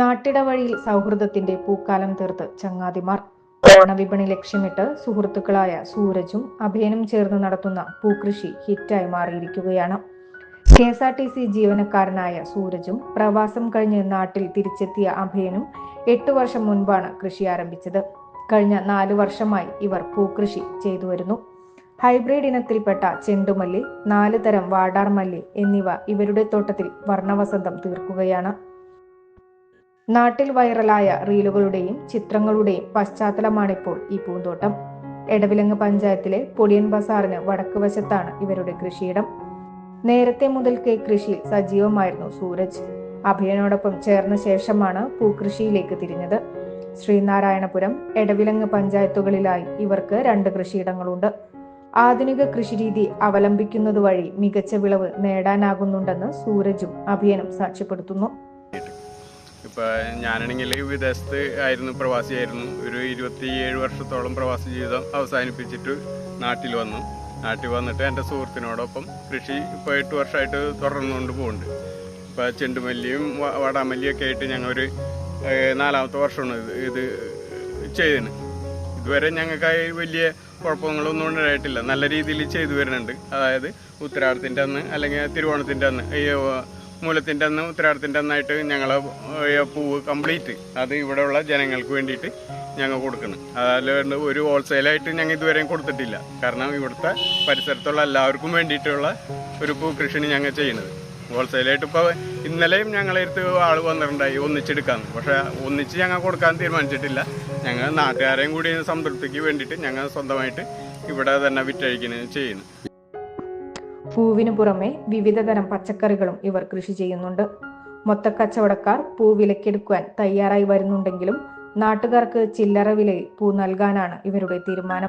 നാട്ടിട വഴിയിൽ സൗഹൃദത്തിന്റെ പൂക്കാലം തീർത്ത് ചങ്ങാതിമാർ. ഓണവിപണി ലക്ഷ്യമിട്ട് സുഹൃത്തുക്കളായ സൂരജും അഭയനും ചേർന്ന് നടത്തുന്ന പൂക്കൃഷി ഹിറ്റായി മാറിയിരിക്കുകയാണ്. K S R T C ജീവനക്കാരനായ സൂരജും പ്രവാസം കഴിഞ്ഞ് നാട്ടിൽ തിരിച്ചെത്തിയ അഭയനും എട്ടു വർഷം മുൻപാണ് കൃഷി ആരംഭിച്ചത്. കഴിഞ്ഞ നാലു വർഷമായി ഇവർ പൂക്കൃഷി ചെയ്തു വരുന്നു. ഹൈബ്രിഡ് ഇനത്തിൽപ്പെട്ട ചെണ്ടുമല്ലി നാല് തരം വാടാർ മല്ലി എന്നിവ ഇവരുടെ തോട്ടത്തിൽ വർണവസന്തം തീർക്കുകയാണ്. നാട്ടിൽ വൈറലായ റീലുകളുടെയും ചിത്രങ്ങളുടെയും പശ്ചാത്തലമാണിപ്പോൾ ഈ പൂന്തോട്ടം. എടവിലങ്ങ് പഞ്ചായത്തിലെ പൊടിയൻ ബസാറിന് വടക്ക് വശത്താണ് ഇവരുടെ കൃഷിയിടം. നേരത്തെ മുതൽക്കേ കൃഷിയിൽ സജീവമായിരുന്നു സൂരജ്. അഭയനോടൊപ്പം ചേർന്ന ശേഷമാണ് പൂക്കൃഷിയിലേക്ക് തിരിഞ്ഞത്. ശ്രീനാരായണപുരം എടവിലങ്ങ് പഞ്ചായത്തുകളിലായി ഇവർക്ക് രണ്ട് കൃഷിയിടങ്ങളുണ്ട്. ആധുനിക കൃഷിരീതി അവലംബിക്കുന്നത് വഴി മികച്ച വിളവ് നേടാനാകുന്നുണ്ടെന്ന് സൂരജും അഭിയനും സാക്ഷ്യപ്പെടുത്തുന്നു. ഇപ്പം ഞാനാണെങ്കിൽ വിദേശത്ത് ആയിരുന്നു പ്രവാസിയായിരുന്നു. ഒരു ഇരുപത്തിയേഴ് വർഷത്തോളം പ്രവാസി ജീവിതം അവസാനിപ്പിച്ചിട്ട് നാട്ടിൽ വന്നു. നാട്ടിൽ വന്നിട്ട് എന്റെ സുഹൃത്തിനോടൊപ്പം കൃഷി ഇപ്പോൾ എട്ട് വർഷമായിട്ട് തുടർന്നുകൊണ്ട് പോകുന്നുണ്ട് ഇപ്പോൾ ചെണ്ടുമല്ലിയും വാടാമല്ലിയും ഒക്കെ ആയിട്ട് ഞങ്ങൾ ഒരു നാലാമത്തെ വർഷമാണ് ഇത് ചെയ്തിന് ഇതുവരെ ഞങ്ങൾക്കായി വലിയ കുഴപ്പങ്ങളൊന്നും ഉണ്ടായിട്ടില്ല. നല്ല രീതിയിൽ ചെയ്തു വരുന്നുണ്ട്. അതായത് ഉത്തരാടത്തിന്റെ അന്ന് അല്ലെങ്കിൽ തിരുവോണത്തിന്റെ അന്ന് മൂലത്തിന്റെ അന്ന് ഉത്തരാടത്തിന്റെ അന്നായിട്ട് ഞങ്ങൾ പൂവ് കംപ്ലീറ്റ് അത് ഇവിടെയുള്ള ജനങ്ങൾക്ക് വേണ്ടിയിട്ട് ഞങ്ങൾ കൊടുക്കണം അതല്ലാണ്ട് ഒരു ഹോൾസെയിലായിട്ട് ഞങ്ങൾ ഇതുവരെയും കൊടുത്തിട്ടില്ല. കാരണം ഇവിടുത്തെ പരിസരത്തുള്ള എല്ലാവർക്കും വേണ്ടിയിട്ടുള്ള ഒരു പൂ കൃഷിയാണ് ഞങ്ങൾ ചെയ്യുന്നത്. ഹോൾസെയിലായിട്ട് ഇപ്പോൾ ഇന്നലെയും ഞങ്ങളെ അടുത്ത് ആൾ വന്നിട്ടുണ്ടായി ഒന്നിച്ചെടുക്കാമെന്ന് പക്ഷേ ഒന്നിച്ച് ഞങ്ങൾ കൊടുക്കാൻ തീരുമാനിച്ചിട്ടില്ല. ഞങ്ങൾ നാട്ടുകാരെയും കൂടി സംതൃപ്തിക്ക് വേണ്ടിയിട്ട് ഞങ്ങൾ സ്വന്തമായിട്ട് ഇവിടെ തന്നെ വിറ്റഴിക്കുന്നത് ചെയ്യുന്നു പൂവിനു പുറമെ വിവിധതരം പച്ചക്കറികളും ഇവർ കൃഷി ചെയ്യുന്നുണ്ട്. മൊത്തക്കച്ചവടക്കാർ പൂ വിലക്കെടുക്കുവാൻ തയ്യാറായി വരുന്നുണ്ടെങ്കിലും നാട്ടുകാർക്ക് ചില്ലറ വിലയിൽ പൂ നൽകാനാണ് ഇവരുടെ തീരുമാനം.